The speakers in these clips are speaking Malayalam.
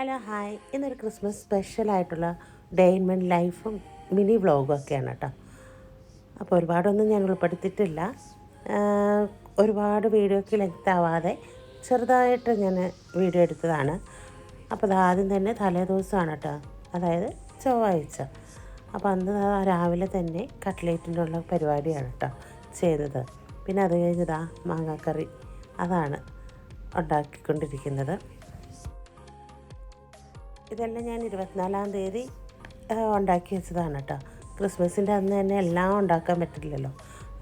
Hello hi. ഇന്നൊരു ക്രിസ്മസ് സ്പെഷ്യലായിട്ടുള്ള ഡേ ഇൻ ലൈഫും മിനി വ്ളോഗും ഒക്കെയാണ് കേട്ടോ. അപ്പോൾ ഒരുപാടൊന്നും ഞാൻ ഉൾപ്പെടുത്തിയിട്ടില്ല. ഒരുപാട് വീഡിയോയ്ക്ക് ലെങ്ത് ആവാതെ ചെറുതായിട്ട് ഞാൻ വീഡിയോ എടുത്തതാണ്. അപ്പോൾ അത് ആദ്യം തന്നെ തലേ ദിവസമാണ് കേട്ടോ. അതായത് ചൊവ്വാഴ്ച. അപ്പോൾ അന്ന് രാവിലെ തന്നെ കട്ട്ലേറ്റിന്റെ ഉള്ള പരിപാടിയാണ് കേട്ടോ ചെയ്തത് പിന്നെ അത് കഴിഞ്ഞതാ മാങ്ങാക്കറി അതാണ് ഉണ്ടാക്കിക്കൊണ്ടിരിക്കുന്നത്. ഇതെല്ലാം ഞാൻ ഇരുപത്തിനാലാം തീയതി ഉണ്ടാക്കി വെച്ചതാണ് കേട്ടോ. ക്രിസ്മസിന്റെ അന്ന് തന്നെ എല്ലാം ഉണ്ടാക്കാൻ പറ്റില്ലല്ലോ.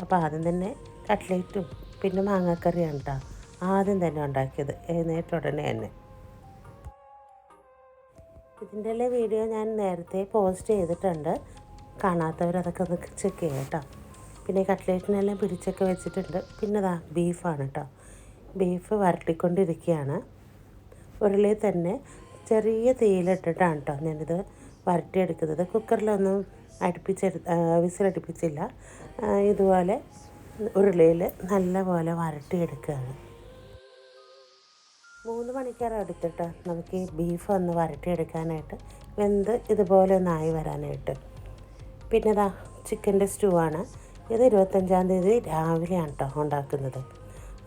അപ്പോൾ ആദ്യം തന്നെ കട്ട്ലേറ്റും പിന്നെ മാങ്ങാക്കറിയാണ് കേട്ടോ ആദ്യം തന്നെ ഉണ്ടാക്കിയത്. എഴുന്നേറ്റ ഉടനെ തന്നെ. ഇതിന്റെ എല്ലാം വീഡിയോ ഞാൻ നേരത്തെ പോസ്റ്റ് ചെയ്തിട്ടുണ്ട്. കാണാത്തവരതൊക്കെ ഒന്ന് ചെക്ക് ചെയ്യാം കേട്ടോ. പിന്നെ കട്ട്ലേറ്റിനെല്ലാം പിടിച്ചൊക്കെ വെച്ചിട്ടുണ്ട്. പിന്നെ ദാ ബീഫാണ് കേട്ടോ. ബീഫ് വരട്ടിക്കൊണ്ടിരിക്കുകയാണ്. ഉരുളിയിൽ തന്നെ ചെറിയ തീയിലിട്ടിട്ടാണ് കേട്ടോ ഞാനിത് വരട്ടിയെടുക്കുന്നത്. കുക്കറിലൊന്നും അടുപ്പിച്ചെടു വിസിലടുപ്പിച്ചില്ല. ഇതുപോലെ ഉരുളിയിൽ നല്ലപോലെ വരട്ടിയെടുക്കുകയാണ്. മൂന്ന് മണിക്കൂർ എടുത്തിട്ട് നമുക്ക് ഈ ബീഫ് ഒന്ന് വരട്ടിയെടുക്കാനായിട്ട് വെന്ത് ഇതുപോലെ ഒന്നായി വരാനായിട്ട്. പിന്നെ ഇതാ ചിക്കന്റെ സ്റ്റൂ ആണ്. ഇത് ഇരുപത്തഞ്ചാം തീയതി രാവിലെയാണ് കേട്ടോ ഉണ്ടാക്കുന്നത്.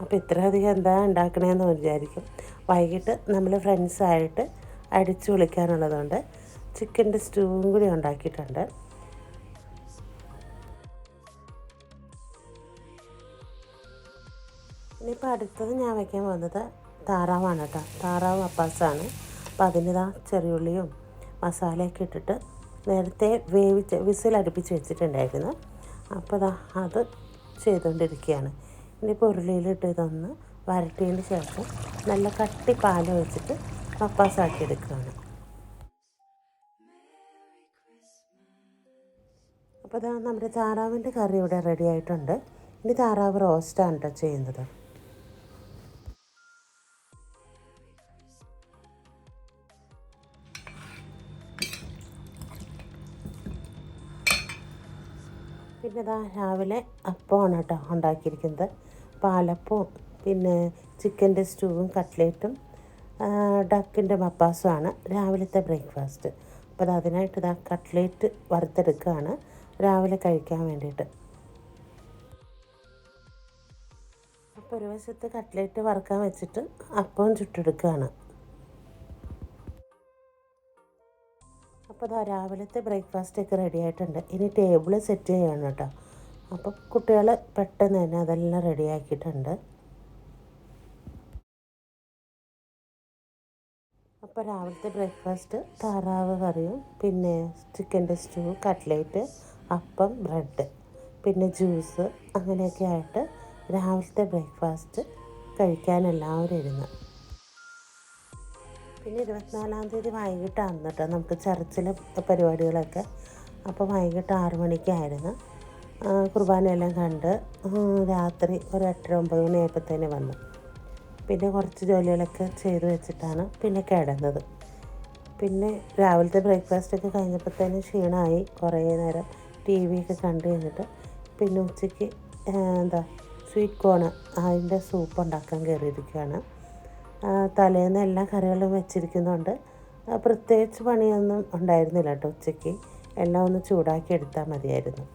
അപ്പോൾ ഇത്രയധികം എന്താ ഉണ്ടാക്കണമെന്ന് വിചാരിക്കും. വൈകിട്ട് നമ്മൾ ഫ്രണ്ട്സായിട്ട് അടിച്ചു പൊളിക്കാനുള്ളതുകൊണ്ട് ചിക്കന്റെ സ്റ്റൂവും കൂടി ഉണ്ടാക്കിയിട്ടുണ്ട്. ഇനിയിപ്പോൾ അടുത്തത് ഞാൻ വയ്ക്കാൻ പോകുന്നത് താറാവാണ് കേട്ടോ. താറാവ് അപ്പാസാണ്. അപ്പോൾ അതിനിതാ ചെറിയുള്ളിയും മസാലയൊക്കെ ഇട്ടിട്ട് നേരത്തെ വേവിച്ച് വിസിൽ അടുപ്പിച്ച് വെച്ചിട്ടുണ്ടായിരുന്നു. അപ്പോൾ ദാ അത് ചെയ്തുകൊണ്ടിരിക്കുകയാണ്. ഇനിയിപ്പോൾ ഉരുളിയിലിട്ട് ഇതൊന്ന് വരട്ടിയതിന് ശേഷം നല്ല കട്ടി പാൽ വെച്ചിട്ട് മപ്പാസാക്കി എടുക്കുകയാണ് അപ്പോൾ ഇതാ നമ്മുടെ താറാവിന്റെ കറി ഇവിടെ റെഡി ആയിട്ടുണ്ട്. ഇനി താറാവ് റോസ്റ്റാണ് കേട്ടോ ചെയ്യുന്നത്. പിന്നെ ഇതാ രാവിലെ അപ്പമാണ് കേട്ടോ ഉണ്ടാക്കിയിരിക്കുന്നത്. പാലപ്പവും പിന്നെ ചിക്കന്റെ സ്റ്റൂവും കട്ട്ലേറ്റും ഡക്കിന്റെ മപ്പാസുമാണ് രാവിലത്തെ ബ്രേക്ക്ഫാസ്റ്റ്. അപ്പോൾ അത് അതിനായിട്ട് ഇതാ കട്ട്ലേറ്റ് വറുത്തെടുക്കുകയാണ് രാവിലെ കഴിക്കാൻ വേണ്ടിയിട്ട്. അപ്പോൾ ഒരു വശത്ത് കട്ട്ലേറ്റ് വറുക്കാൻ വെച്ചിട്ട് അപ്പവും ചുട്ടെടുക്കുകയാണ്. അപ്പോൾ അതാ രാവിലത്തെ ബ്രേക്ക്ഫാസ്റ്റ് ഒക്കെ റെഡി ആയിട്ടുണ്ട്. ഇനി ടേബിൾ സെറ്റ് ചെയ്യണം കേട്ടോ. അപ്പോൾ കുട്ടികൾ പെട്ടെന്ന് തന്നെ അതെല്ലാം റെഡി അപ്പോൾ രാവിലത്തെ ബ്രേക്ക്ഫാസ്റ്റ് താറാവ് കറിയും പിന്നെ ചിക്കന്റെ സ്റ്റൂ കട്ട്ലേറ്റ് അപ്പം ബ്രെഡ് പിന്നെ ജ്യൂസ് അങ്ങനെയൊക്കെ ആയിട്ട് രാവിലത്തെ ബ്രേക്ക്ഫാസ്റ്റ് കഴിക്കാൻ എല്ലാവരും ഇരുന്ന്. പിന്നെ ഇരുപത്തിനാലാം തീയതി വൈകിട്ടാണ് കേട്ടോ നമുക്ക് ചർച്ചിലെ പരിപാടികളൊക്കെ. അപ്പോൾ വൈകിട്ട് ആറു മണിക്കായിരുന്നു. കുർബാനയെല്ലാം കണ്ട് രാത്രി ഒരു എട്ടര ഒമ്പത് തന്നെ വന്നു. പിന്നെ കുറച്ച് ജോലികളൊക്കെ ചെയ്ത് വെച്ചിട്ടാണ് പിന്നെ കിടന്നത്. പിന്നെ രാവിലത്തെ ബ്രേക്ക്ഫാസ്റ്റ് ഒക്കെ തന്നെ ക്ഷീണമായി കുറേ നേരം ടി ഒക്കെ കണ്ടു കഴിഞ്ഞിട്ട് പിന്നെ ഉച്ചയ്ക്ക് എന്താ സ്വീറ്റ് കോൺ അതിന്റെ സൂപ്പ് ഉണ്ടാക്കാൻ കയറിയിരിക്കുകയാണ്. തലേന്ന് എല്ലാ കറികളും വെച്ചിരിക്കുന്നുണ്ട്. പ്രത്യേകിച്ച് പണിയൊന്നും ഉണ്ടായിരുന്നില്ല കേട്ടോ ഉച്ചയ്ക്ക്. എല്ലാം ഒന്ന് ചൂടാക്കി എടുത്താൽ മതിയായിരുന്നു.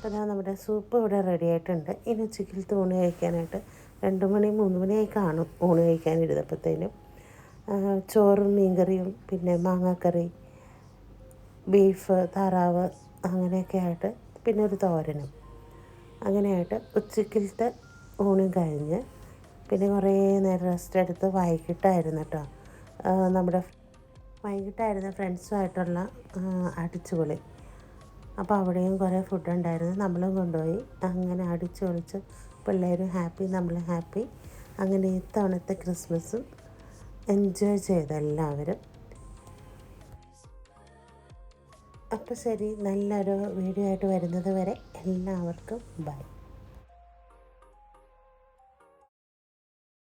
അപ്പോൾ ഇതാ നമ്മുടെ സൂപ്പ് ഇവിടെ റെഡി ആയിട്ടുണ്ട്. ഇനി ഉച്ചയ്ക്കലത്തെ ഊണ് കഴിക്കാനായിട്ട് രണ്ട് മണി മൂന്ന് മണിയായി കാണും ഊണ് കഴിക്കാനിരുന്നപ്പോഴത്തേനും. ഇരുന്നപ്പോഴത്തേനും ചോറും മീൻകറിയും പിന്നെ മാങ്ങാക്കറി ബീഫ് താറാവ് അങ്ങനെയൊക്കെ ആയിട്ട് പിന്നെ ഒരു തോരനും. അങ്ങനെയായിട്ട് ഉച്ചക്കിലത്തെ ഊണും കഴിഞ്ഞ് പിന്നെ കുറേ നേരം റെസ്റ്റ് എടുത്ത് വൈകിട്ടായിരുന്നു കേട്ടോ നമ്മുടെ വൈകിട്ടായിരുന്നു ഫ്രണ്ട്സുമായിട്ടുള്ള അടിച്ചുപൊളി. അപ്പോൾ അവിടെയും കുറേ ഫുഡ് ഉണ്ടായിരുന്നു നമ്മളും കൊണ്ടുപോയി. അങ്ങനെ അടിച്ചു പൊളിച്ച് പിള്ളേരും ഹാപ്പി നമ്മളും ഹാപ്പി. അങ്ങനെ ഇത്തവണത്തെ ക്രിസ്മസും എൻജോയ് ചെയ്ത് എല്ലാവരും. അപ്പോൾ ശരി നല്ലൊരു വീഡിയോ ആയിട്ട് വരുന്നത് വരെ എല്ലാവർക്കും ബൈ.